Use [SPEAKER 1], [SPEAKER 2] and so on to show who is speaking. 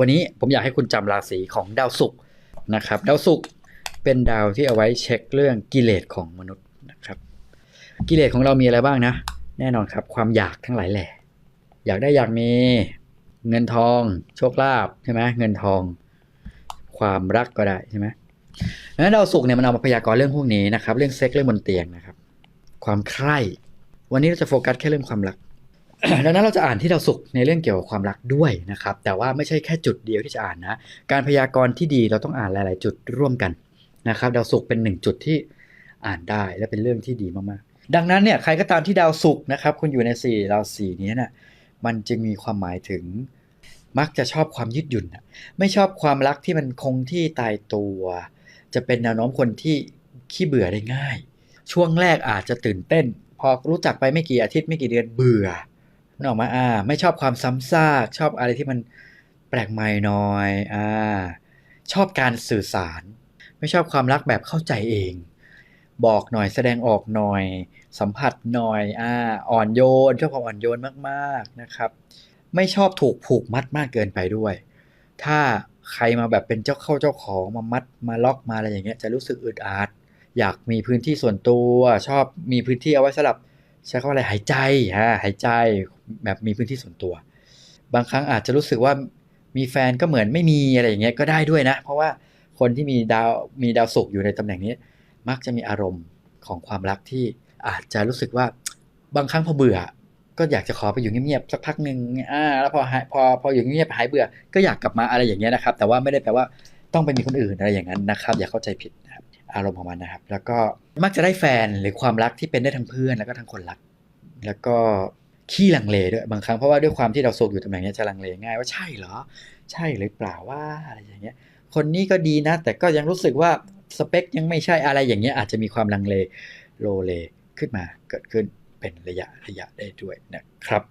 [SPEAKER 1] วันนี้ผมอยากให้คุณจำราศีของดาวศุกร์นะครับ ดาวศุกร์เป็นดาวที่เอาไว้เช็คเรื่องกิเลสของมนุษย์นะครับ กิเลสของเรามีอะไรบ้างนะ แน่นอนครับ ความอยากทั้งหลายแหล่อยากได้อยากมีเงินทอง โชคลาภใช่ไหมเงินทอง ความรักก็ได้ใช่ไหมดังนั้นดาวศุกร์เนี่ยมันเอามาพยากรณ์เรื่องพวกนี้นะครับ เรื่องเซ็กเรื่องบนเตียงนะครับ ความใคร่วันนี้เราจะโฟกัสแค่เรื่องความรัก ดังนั้นเราจะอ่านที่ดาวศุกร์ในเรื่องเกี่ยวกับความรักด้วยนะครับ แต่ว่าไม่ใช่แค่จุดเดียวที่จะอ่านนะ การพยากรณ์ที่ดีเราต้องอ่านหลาย ๆ จุดร่วมกันนะครับ ดาวศุกร์เป็นหนึ่งจุดที่อ่านได้และเป็นเรื่องที่ดีมาก ๆ ดังนั้นเนี่ยใครก็ตามที่ดาวศุกร์นะครับคุณอยู่ในสี่ดาวสี่นี้นะมันจึงมีความหมายถึงมักจะชอบความยืดหยุ่นไม่ชอบความรักที่มันคงที่ตายตัว จะเป็นแนวโน้มคนที่ขี้เบื่อได้ง่าย ช่วงแรกอาจจะตื่นเต้น พอรู้จักไปไม่กี่อาทิตย์ไม่กี่เดือนเบื่อ นออกมาอ่า ไม่ชอบความซ้ำซากชอบอะไรที่มันแปลกใหม่หน่อยอ่าชอบการสื่อสาร ไม่ชอบความรักแบบเข้าใจเอง บอกหน่อยแสดงออกหน่อย สัมผัสหน่อยอ่าอ่อนโยนชอบความอ่อนโยนมากๆนะครับ ไม่ชอบถูกผูกมัดมากเกินไปด้วย ถ้าใครมาแบบเป็นเจ้าเข้าเจ้าของมามัดมาล็อกมาอะไรอย่างเงี้ยจะรู้สึกอึดอัดอยากมีพื้นที่ส่วนตัว ชอบมีพื้นที่เอาไว้สำหรับ ใช้คำว่าอะไรหายใจฮะหายใจแบบมีพื้นที่ส่วนตัว บางครั้งอาจจะรู้สึกว่ามีแฟนก็เหมือนไม่มีอะไรอย่างเงี้ยก็ได้ด้วยนะ เพราะว่าคนที่มีดาวมีดาวศุกร์อยู่ในตำแหน่งนี้ มักจะมีอารมณ์ของความรักที่อาจจะรู้สึกว่าบางครั้งพอเบื่อ ก็อยากจะขอไปอยู่เงียบๆสักพักหนึ่งอ่าแล้วพอพอพออยู่เงียบๆหายเบื่อ ก็อยากกลับมาอะไรอย่างเงี้ยนะครับ แต่ว่าไม่ได้แปลว่าต้องไปมีคนอื่นอะไรอย่างนั้นนะครับ อย่าเข้าใจผิดนะครับ อารมณ์ของมันนะครับ แล้วก็มักจะได้แฟนหรือความรักที่เป็นได้ทั้งเพื่อนแล้วก็ทั้งคนรัก แล้วก็ขี้ลังเลด้วยบางครั้งเพราะว่าด้วยความที่เราโศกอยู่ตำแหน่งนี้จะลังเลง่ายว่าใช่เหรอ ใช่หรือเปล่าว่าอะไรอย่างเงี้ย คนนี้ก็ดีนะ แต่ก็ยังรู้สึกว่าสเปคยังไม่ใช่อะไรอย่างเงี้ยอาจจะมีความลังเลโลเลขึ้นมาเกิดขึ้นเป็นระยะระยะได้ด้วยนะครับ